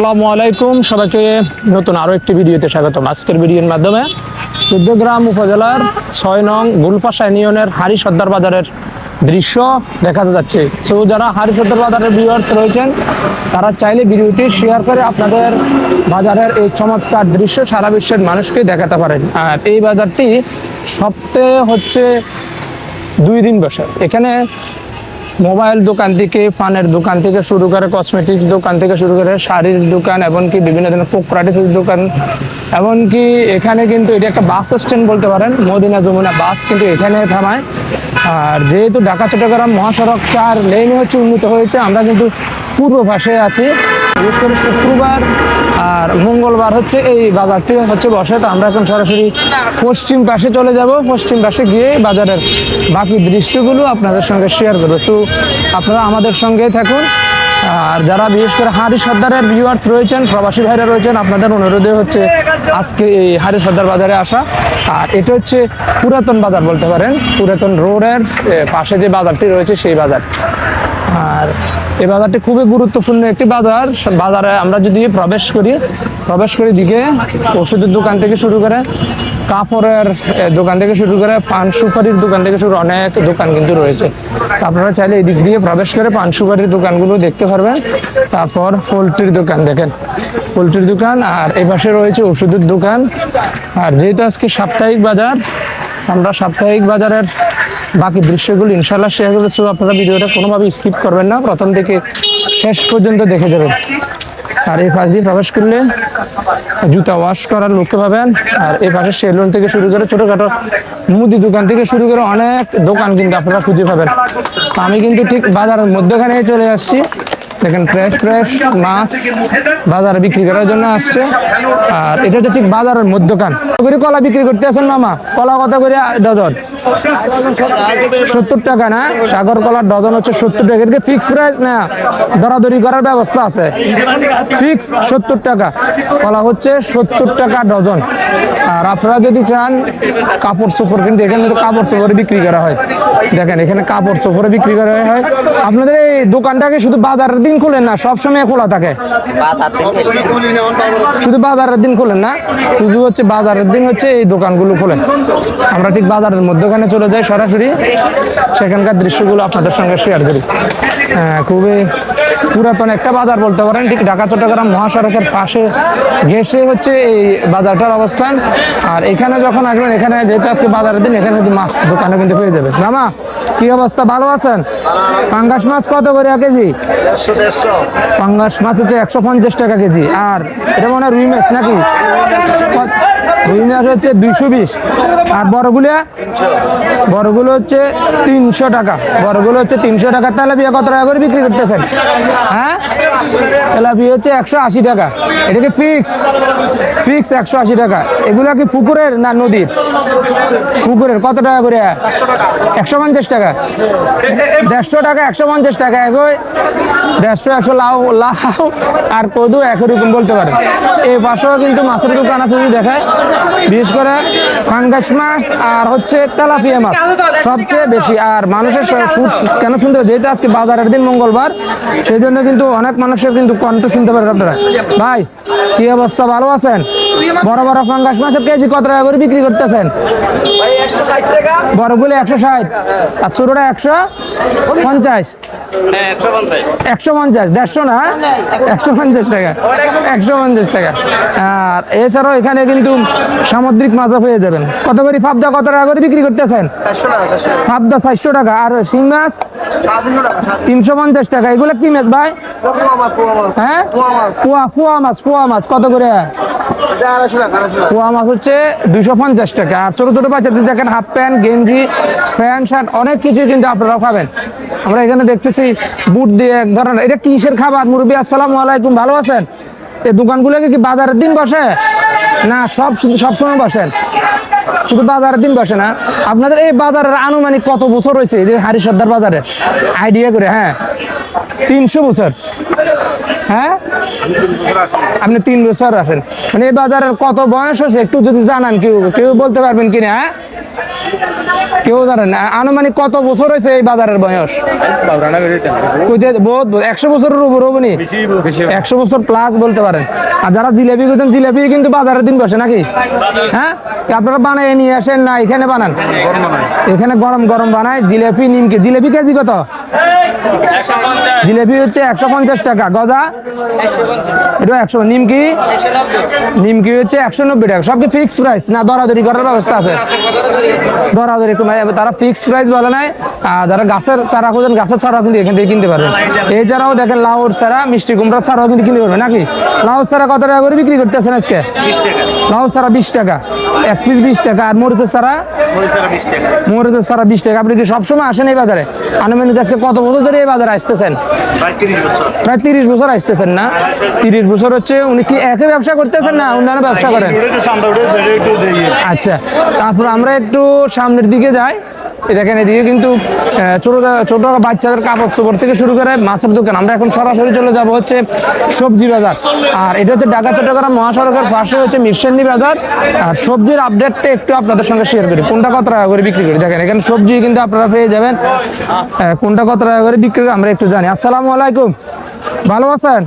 আসসালামু আলাইকুম, সবাইকে নতুন আরও একটি ভিডিওতে স্বাগতম। আজকের ভিডিওর মাধ্যমে চোদ্দগ্রাম উপজেলার ছয় নং গুলপাশা ইউনিয়নের হারি সর্দার বাজারের দৃশ্য দেখাতে যাচ্ছে। সো যারা হারি সর্দার বাজারের ভিউয়ার্স রয়েছেন, তারা চাইলে ভিডিওটি শেয়ার করে আপনাদের বাজারের এই চমৎকার দৃশ্য সারা বিশ্বের মানুষকে দেখাতে পারেন। আর এই বাজারটি সপ্তাহে হচ্ছে দুই দিন বসে। এখানে মোবাইল দোকান থেকে, পানের দোকান থেকে শুরু করে কসমেটিক্স দোকান থেকে শুরু করে শাড়ির দোকান, এমনকি বিভিন্ন ধরনের কোকরাটিসের দোকান। এমনকি এখানে কিন্তু এটা একটা বাস স্ট্যান্ড বলতে পারেন, মদিনা যমুনা বাস কিন্তু এখানে থামায়। আর যেহেতু ঢাকা, চট্টগ্রাম মহাসড়ক চার লেনে হচ্ছে উন্নত হয়েছে, আমরা কিন্তু পূর্ব পাশে আছি। বিশেষ করে শুক্রবার আর মঙ্গলবার হচ্ছে এই বাজারটি হচ্ছে বসে, তো আমরা এখন সরাসরি পশ্চিম পাশে চলে যাব। পশ্চিম পাশে গিয়ে বাজারের বাকি দৃশ্যগুলো আপনাদের সঙ্গে শেয়ার করব। তো আপনারা আমাদের সঙ্গে থাকুন। আর যারা বিশেষ করে হারি সর্দারের ভিউয়ার্স রয়েছেন, প্রবাসী ভাইরা রয়েছেন, আপনাদের অনুরোধে হচ্ছে আজকে এই হারি সর্দার বাজারে আসা। আর এটা হচ্ছে পুরাতন বাজার বলতে পারেন। পুরাতন রোডের পাশে যে বাজারটি রয়েছে, সেই বাজার। আর এই বাজারটি খুবই গুরুত্বপূর্ণ একটি বাজার। বাজারে আমরা যদি প্রবেশ করি প্রবেশ করি দিকে ওষুধের দোকান থেকে শুরু করে কাপড়ের দোকান থেকে শুরু করে পান সুপারির দোকান থেকে শুরু অনেক দোকান কিন্তু রয়েছে। আপনারা চাইলে এই দিক দিয়ে প্রবেশ করে পান সুপারির দোকানগুলো দেখতে পারবেন। তারপর পোলট্রির দোকান দেখেন। পোলট্রির দোকান আর এই পাশে রয়েছে ওষুধের দোকান। আর যেহেতু আজকে সাপ্তাহিক বাজার, আমরা সাপ্তাহিক বাজারের বাকি দৃশ্যগুলো ইনশাল্লাহ শেয়ার So আপনারা ভিডিওটা কোনোভাবে স্কিপ করবেন না। প্রথম থেকে শেষ পর্যন্ত দেখে যাবেন। আর এই পাশ দিয়ে প্রবেশ করলে জুতা ওয়াশ করার লোককে পাবেন। আর এই পাশে সেলুন থেকে শুরু করে ছোটোখাটো মুদি দোকান থেকে শুরু করে অনেক দোকান কিন্তু আপনারা খুঁজে পাবেন। আমি কিন্তু ঠিক বাজারের মধ্যখানে চলে আসছি। দেখেন ফ্রেশ ফ্রেশ মাছ বাজারে বিক্রি করার জন্য আসছে। আর এটা হচ্ছে ঠিক বাজারের মধ্যখান করে কলা বিক্রি করতে আছেন মামা? কলা কত করে ডজন? সত্তর টাকা না? সাগর কলার ডজন হচ্ছে সত্তর টাকা। এটাকে ফিক্স প্রাইস না? দরাদরি করার ব্যবস্থা আছে। ফিক্স সত্তর টাকা। কলা হচ্ছে সত্তর টাকা ডজন। আর আপনারা যদি চান, কাপড় চোপড় কিন্তু, এখানে তো কাপড় চোপড় বিক্রি করা হয়। দেখেন, এখানে কাপড় চোপড় বিক্রি করা হয়। আপনাদের এই দোকানটাকে শুধু বাজারের দিন খোলেন না সবসময় খোলা থাকে। সবসময় খুলি বাজারে শুধু বাজারের দিন খোলেন না শুধু হচ্ছে বাজারের দিন হচ্ছে এই দোকানগুলো খোলেন। আমরা ঠিক বাজারের মধ্যখানে চলে যাই সরাসরি সেখানকার দৃশ্যগুলো আপনাদের সঙ্গে শেয়ার করি। হ্যাঁ, খুবই পুরাতন একটা বাজার বলতে পারেন ঠিক ঢাকা চট্টগ্রাম মহাসড়কের পাশে ঘেসে হচ্ছে এই বাজারটার অবস্থান। আর এখানে যখন আসবেন এখানে যেহেতু আজকে বাজারের দিন এখানে কিন্তু মাছ দোকানে কিন্তু পেয়ে যাবে মামা কি অবস্থা? ভালো আছেন? পাঙ্গাস মাছ কত করে এক কেজি? পাঙ্গাস মাছ হচ্ছে একশো পঞ্চাশ টাকা কেজি। আর এটা মনে হয় রুই মাছ নাকি? হচ্ছে দুইশো বিশ। আর বড়গুলো বড়গুলো হচ্ছে তিনশো টাকা। বড়গুলো হচ্ছে তিনশো টাকা। তেলাপিয়া কত টাকা করে বিক্রি করতেছেন? হ্যাঁ? তেলাপিয়া হচ্ছে একশো আশি টাকা। এটা কি ফিক্স? ফিক্স একশো আশি টাকা। এগুলো কি পুকুরের না নদীর? পুকুরের কত টাকা করে? একশো পঞ্চাশ টাকা। দেড়শো টাকা, একশো পঞ্চাশ টাকা। একই দেড়শো, একশো লাউ লাউ আর কদু একই রকম বলতে পারে। এই পাশেও কিন্তু মাছের দোকান আছে দেখায়। বিশেষ করে ফাঙ্গাস মাছ আর হচ্ছে তেলাপিয়া মাছ সবচেয়ে বেশি। আর মানুষের কেন শুনতে? যেহেতু আজকে বাজারের দিন মঙ্গলবার, সেই জন্য কিন্তু অনেক মানুষের কিন্তু কণ্ঠ শুনতে পারেন আপনারা। ভাই, কি অবস্থা? ভালো আছেন? বড় বড় ফাঙ্গাস মাছের কেজি কত টাকা করে বিক্রি করতেছেন? বড়গুলো একশো ষাট। আর ছোটটা একশো পঞ্চাশ। একশো পঞ্চাশ, দেড়শো না? একশো পঞ্চাশ টাকা। একশো পঞ্চাশ টাকা। আর এছাড়াও এখানে কিন্তু সামুদ্রিক মাছও পেয়ে যাবেন। কত করে ফাবদা কত টাকা করে বিক্রি করতেছেন? ফাবদা চারশো টাকা আর শিং মাছ? তিনশো পঞ্চাশ টাকা এগুলো কি মাছ ভাই? মাছ মাছ। হ্যাঁ? পোয়া পোয়া মাছ পোয়া মাছ কত করে? পোয়া মাছ হচ্ছে দুশো পঞ্চাশ টাকা। আর ছোট ছোট বাচ্চাদের দেখেন হাফ প্যান্ট গেঞ্জি প্যান্ট শার্ট অনেক কিছুই কিন্তু আপনারা পাবেন। আমরা এখানে দেখতেছি বুট দিয়ে এক ধরনের এটা কিসের খাবার? মুরব্বী আসসালামু আলাইকুম ভালো আছেন? এই দোকানগুলোকে কি বাজারের দিন বসে? না, সব শুধু সবসময় বসেন। শুধু বাজারের দিন বসে না। আপনাদের এই বাজারের আনুমানিক কত বছর হয়েছে যে হারি সর্দার বাজারে। আইডিয়া করে হ্যাঁ? তিনশো বছর। হ্যাঁ? আপনি তিন বছর আসেন মানে এই বাজারের কত বয়স হয়েছে একটু যদি জানান, কেউ কেউ বলতে পারবেন কিনা হ্যাঁ? কেউ জানে না। আনুমানিক কত বছর হয়েছে এই বাজারের বয়স? বহুত। একশো বছরের উপর হবনি একশো বছর প্লাস বলতে পারেন। আর যারা জিলেপি করতেন জিলেপি কিন্তু বাজারের দিন বসে নাকি? হ্যাঁ? আপনারা বানায় নিয়ে আসেন না এখানে বানান। এখানে গরম গরম বানায় জিলেপি নিমকি। জিলেপি কেজি কত? জিলেপি হচ্ছে একশো পঞ্চাশ টাকা। গজা? এটা একশো নিমকি? নিমকি হচ্ছে একশো নব্বই টাকা। সব কি ফিক্স প্রাইস না দরাদরি করার ব্যবস্থা আছে। দরাদরি একটু মানে তারা ফিক্সড প্রাইস বলে নাই। যারা গাছের চারা খোঁজেন গাছের চারাও কিন্তু এখান থেকে কিনতে পারবেন এছাড়াও দেখেন লাউর চারা মিষ্টি কুমড়ার চারাও কিন্তু কিনতে পারবেন নাকি? লাউর চারা কত টাকা করে বিক্রি করতেছেন আজকে? লাউর চারা বিশ টাকা। এক পিস বিশ টাকা আর মরিচের সারা মরিচের সারা বিশ টাকা। আপনি কি সবসময় আসেন এই বাজারে? আনুমানিক আজকে কত বছর ধরে এই বাজারে আসতেছেন? প্রায় তিরিশ বছর। আসতেছেন না? তিরিশ বছর হচ্ছে উনি কি একই ব্যবসা করতেছেন না অন্যান্য ব্যবসা করেন? আচ্ছা তারপর আমরা একটু সামনের দিকে যাই। দেখেন এদিকে কিন্তু ছোট ছোট বাচ্চাদের কাপড় চোপড় থেকে শুরু করে মাছের দোকান। আমরা এখন সরাসরি চলে যাব হচ্ছে সবজি বাজার। আর এটা হচ্ছে ঢাকা, চট্টগ্রাম মহাসড়কের পাশে হচ্ছে মিরসান্ডি বাজার। আর সবজির আপডেটটা একটু আপনাদের সঙ্গে শেয়ার করি। কোনটা কত টাকা করে বিক্রি করি? দেখেন, এখানে সবজি কিন্তু আপনারা পেয়ে যাবেন। কোনটা কত টাকা করে বিক্রি করি আমরা একটু জানি। আসসালামু আলাইকুম। ভালো আছেন?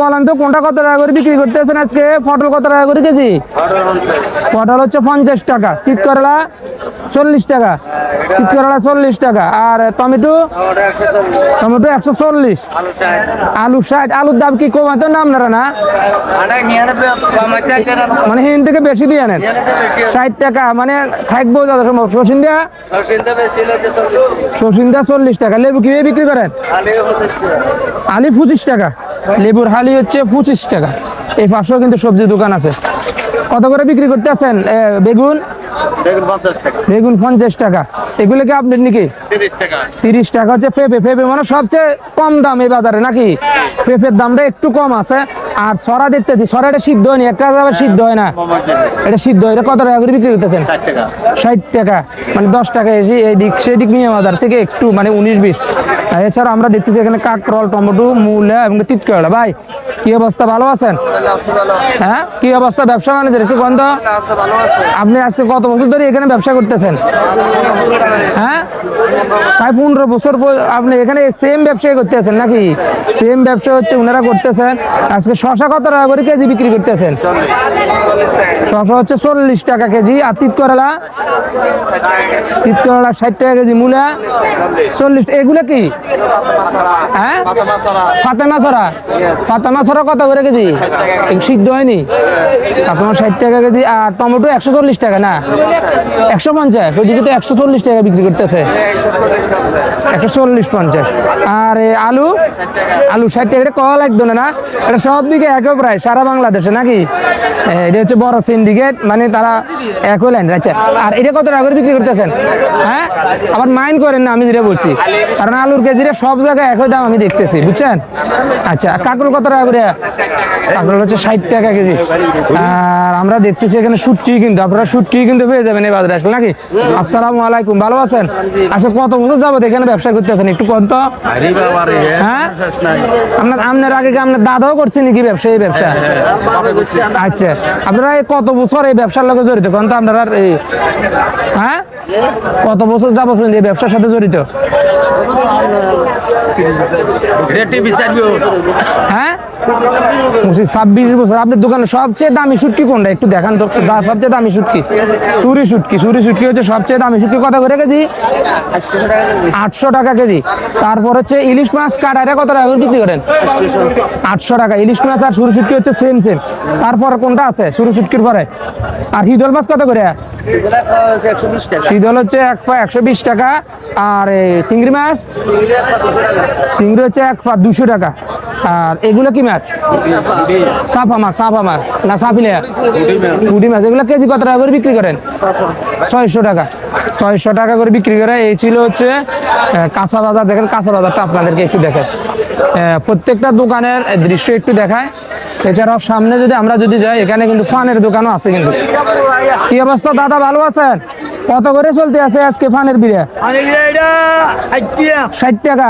বলেন তো, কোনটা কত টাকা করে বিক্রি করতেছেন আজকে? পটল কত টাকা করে কেজি? পটল হচ্ছে পঞ্চাশ টাকা তিত করলা চল্লিশ টাকা তিত করলা চল্লিশ টাকা, আর টমেটো? টমেটো একশো চল্লিশ। আলু ষাট, আলুর দাম কি কমাতে না আপনারা না? মানে হিন থেকে বেশি দিয়ে নেন। ষাট টাকা মানে থাকব যত সম্ভব। শসিন্দা শসিন্দা চল্লিশ টাকা। লেবু কীভাবে বিক্রি করেন? আলি পঁচিশ টাকা। লেবুর হালি হচ্ছে পঁচিশ টাকা। এই পাশেও কিন্তু সবজি দোকান আছে। কত করে বিক্রি করতে আছেন? পঞ্চাশ বেগুন বেগুন পঞ্চাশ টাকা। এগুলো কি আপনার নাকি? তিরিশ টাকা। হচ্ছে পেঁপে পেঁপে মানে সবচেয়ে কম দাম এই বাজারে নাকি? পেঁপের দামটা একটু কম আছে। আর সরা দেখতেছি সরাটা সিদ্ধ হয়নি একটা আবার সিদ্ধ হয় না। এটা সিদ্ধ হয় এটা কত টাকা করে বিক্রি করতেছেন? ষাট টাকা। মানে দশ টাকা এসে এই দিক সেই দিক নিয়ে বাজার থেকে একটু মানে উনিশ বিশ। এছাড়া আমরা দেখতেছি এখানে কাকরল টমেটো মূলা এবং তিতকড়া ভাই কি অবস্থা ভালো আছেন? হ্যাঁ কি অবস্থা ব্যবসা ম্যানেজার একটু গন্ধ আছে আপনি আজকে কত বছর ধরে এখানে ব্যবসা করতেছেন? হ্যাঁ? প্রায় পনেরো বছর আপনি এখানে সেম ব্যবসায় করতেছেন নাকি? সেম ব্যবসা হচ্ছে ওনারা করতেছেন। আজকে শশা কত টাকা করে কেজি বিক্রি করতেছেন? শশা হচ্ছে চল্লিশ টাকা কেজি। আর তিত করলা? তিত করলা ষাট টাকা কেজি মূলা। চল্লিশ এগুলো কি? হ্যাঁ? ফাতেমা ছড়া ফাতেমা ছড়া কত করে কেজি? সিদ্ধ হয়নি? ষাট টাকা কেজি। আর টমেটো একশো চল্লিশ টাকা না? একশো পঞ্চাশ। ওইদিকে তো একশো চল্লিশ টাকা বিক্রি করতেছে? একশো চল্লিশ পঞ্চাশ। আর, আলু? আলু ষাট টাকা কওয়া লাগতো না এটা সব দিকে একই প্রায় সারা বাংলাদেশে নাকি? এটা হচ্ছে বড় সিন্ডিকেট মানে তারা একই লাইন আচ্ছা আর এটা কত টাকা করে বিক্রি করতেছেন? হ্যাঁ? আবার মাইন্ড করেন না, আমি যেটা বলছি। কারণ আলুর কেজিটা সব জায়গায় একই দাম আমি দেখতেছি, বুঝছেন? আচ্ছা আর কাকুর কত টাকা করে? কাকুর হচ্ছে ষাট টাকা কেজি। আর আমরা দেখতেছি এখানে শুটকি কিন্তু, আপনারা শুটকি কিন্তু পেয়ে যাবেন এই বাজারে আসলে, নাকি? আসসালামু আলাইকুম। ভালো আছেন? আচ্ছা কত বছর যাবত এখানে ব্যবসা করতেছেন? একটু কত হ্যাঁ? আপনার আপনার আগে আপনার দাদাও করছে নাকি ব্যবসা এই ব্যবসা? আচ্ছা আপনারা এই কত বছর এই ব্যবসার লগে জড়িত? কোন তো আপনারা এই হ্যাঁ? কত বছর যাবত এই ব্যবসার সাথে জড়িত? হ্যাঁ? ছাব্বিশ বছর। আপনার দোকানে সবচেয়ে দামি শুটকি কোনটা? একটু দেখান তো সবচেয়ে দামি শুটকি সুরি শুটকি সুরি শুটকি হচ্ছে সবচেয়ে দামি শুটকি কত করে কেজি? আটশো টাকা কেজি। তারপর হচ্ছে ইলিশ মাছ কাটারে কত টাকা বিক্রি করেন? আটশো টাকা। ইলিশ মাছ আর সুরি শুটকি হচ্ছে সেম সেম তারপর কোনটা আছে সুরি শুটকির পরে? আর হিদল মাছ কত করে? শীতল হচ্ছে এক পা একশো বিশ টাকা। আর চিংড়ি মাছ? চিংড়ি হচ্ছে এক পা দুশো টাকা। আর এগুলো কি মাছ? সাফা মাছ সাফা মাছ। না সাফিলে পুঁটি মাছ। এগুলো কেজি কত টাকা করে বিক্রি করেন? ছয়শো টাকা। ছয়শো টাকা করে বিক্রি করে। এই ছিল হচ্ছে কাঁচা বাজার। দেখেন, কাঁচা বাজারটা আপনাদেরকে একটু দেখেন প্রত্যেকটা দোকানের দৃশ্য একটু দেখায়। এছাড়াও সামনে যদি আমরা যদি যাই এখানে কিন্তু ফানের দোকানও আছে কিন্তু। কি অবস্থা? দাদা ভালো আছেন? কত করে চলতে আছে আজকে ফানের বিড়ে ষাট টাকা।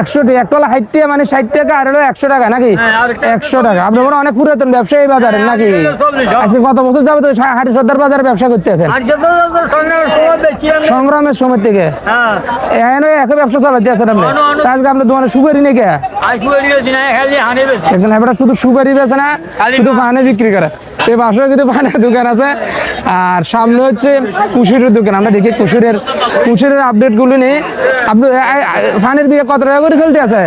একশো টাকা। একটা হলো ষাট টাকা মানে ষাট টাকা আর হলো একশো টাকা নাকি? হ্যাঁ, একশো টাকা। আপনি মনে অনেক পুরাতন ব্যবসা এই বাজারে নাকি? হ্যাঁ। আজকে কত বছর যাবে তো সর্দার বাজারে ব্যবসা করতে আছেন? সংগ্রামের সময় থেকে? এখানে একই ব্যবসা চালাতে আছেন আপনি? আজকে আপনার দোকানে সুপারি নেই কে এখানে হ্যাপাটা শুধু সুপারি বেছে না শুধু পানে বিক্রি করে। এই পাশেও কিন্তু পানের দোকান আছে। আর সামনে হচ্ছে কুশুরের দোকান। আমরা দেখি কুশুরের কুশুরের আপডেটগুলো নিয়ে আপনি ফানের বিয়ে কত টাকা করে চলতে আছে?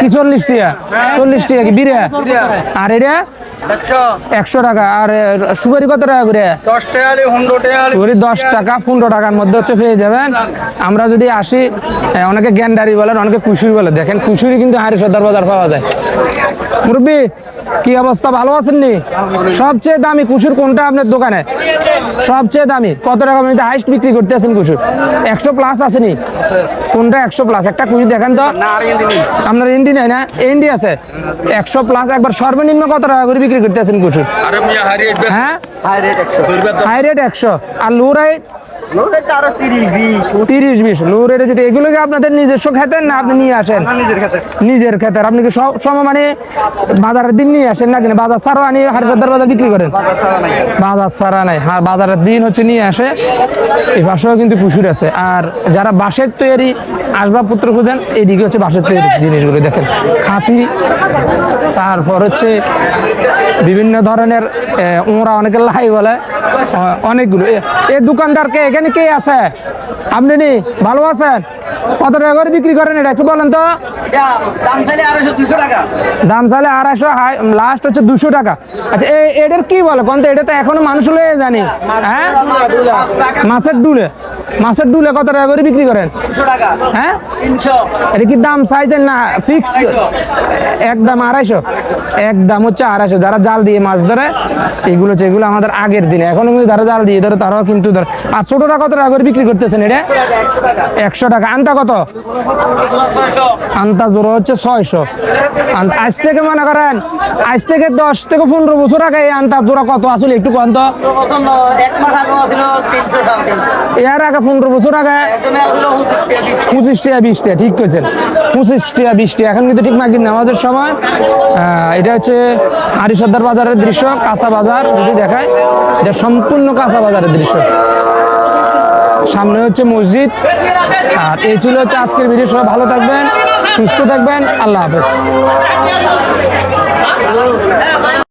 কি চল্লিশ টিয়া? চল্লিশ টিয়া কি বিরিয়া। আর এটা? একশো। টাকা। আর সুপারি কত টাকা করে? সুপারি দশ টাকা পনেরো টাকার মধ্যে হচ্ছে পেয়ে যাবেন। আমরা যদি আসি অনেকে গ্যান্ডারি বলেন অনেকে কুসুরি বলে দেখেন কুসুরি কিন্তু হারি সর্দার বাজার পাওয়া যায়। মুরব্বী কি অবস্থা ভালো আছেন নি সবচেয়ে দামি কুসুর কোনটা আপনার দোকানে? সবচেয়ে দামি। কত টাকা আপনি হাইস্ট বিক্রি করতে আছেন কুসুর? একশো প্লাস আসেনি? কোনটা একশো প্লাস একটা কুসুর দেখেন তো। আপনার ইন্ডি নাই না? ইন্ডি আছে? একশো প্লাস একবার সর্বনিম্ন কত টাকা করে বিক্রি করতে আছেন কুসুর? হ্যাঁ? হাই রেট একশো। হাই রেট একশো। আর লো আরও তিরিশ বিশ। তিরিশ বিশ। লো রেটে যদি এগুলো কি আপনাদের নিজস্ব খেতেন না আপনি নিয়ে আসেন? নিজের আপনি কি সব মানে বাজারের দিন নিয়ে আসেন না কিনা বাজার ছাড়াও আনি বাজার বিক্রি করেন? বাজার ছাড়া নাই। হ্যাঁ বাজারের দিন হচ্ছে নিয়ে আসে। এই কিন্তু আছে। আর যারা বাঁশের তৈরি আসবাবপত্র খুঁজেন এইদিকে হচ্ছে বাঁশের তৈরি জিনিসগুলো দেখেন। খাসি তারপর হচ্ছে বিভিন্ন ধরনের ওরা অনেকে লাই বলে। অনেকগুলো। এ- এই দোকানদারকে এখানে কে আছে? আপনি নি? ভালো আছেন? কত টাকা করে বিক্রি করেন এটা? একটু বলেন তো। দাম চাইলে আড়াইশো লাস্ট হচ্ছে দুশো টাকা। আচ্ছা এটার কি বলে? কোন তো এটা তো এখনও মানুষ লয়ে জানি। হ্যাঁ? মাছের ডুলে মাছের ডুলে কত টাকা করে বিক্রি করেন? হ্যাঁ? এটা কি দাম চাইছেন না ফিক্স একদম আড়াইশো। একদম হচ্ছে আড়াইশো। যারা জাল দিয়ে মাছ ধরে এগুলো হচ্ছে এগুলো আমাদের আগের দিনে। এখনও কিন্তু যারা জাল দিয়ে ধরে তারাও কিন্তু ধরে আর ছোটটা কত টাকা করে বিক্রি করতেছেন এটা? একশো টাকা। আনতা কত? আন্তা জোড়া হচ্ছে ছয়শো। আজ থেকে মনে করেন, আজ থেকে দশ থেকে পনেরো বছর আগে এই আন্তা জোড়া কত আসলে একটু কন্ত এর আগে পনেরো বছর আগে পঁচিশ টাকা বিশ পঁচিশ টাকা বিশ টাকা ঠিক করেছেন পঁচিশ টাকা বিশ টাকা এখন কিন্তু ঠিক মাগির নামাজের সময় এটা হচ্ছে হারি সর্দার বাজারের দৃশ্য, কাঁচা বাজার যদি দেখায়, এটা সম্পূর্ণ কাঁচা বাজারের দৃশ্য। সামনে হচ্ছে মসজিদ। আর এই ছিল হচ্ছে আজকের ভিডিও। সবাই ভালো থাকবেন, সুস্থ থাকবেন। আল্লাহ হাফেজ।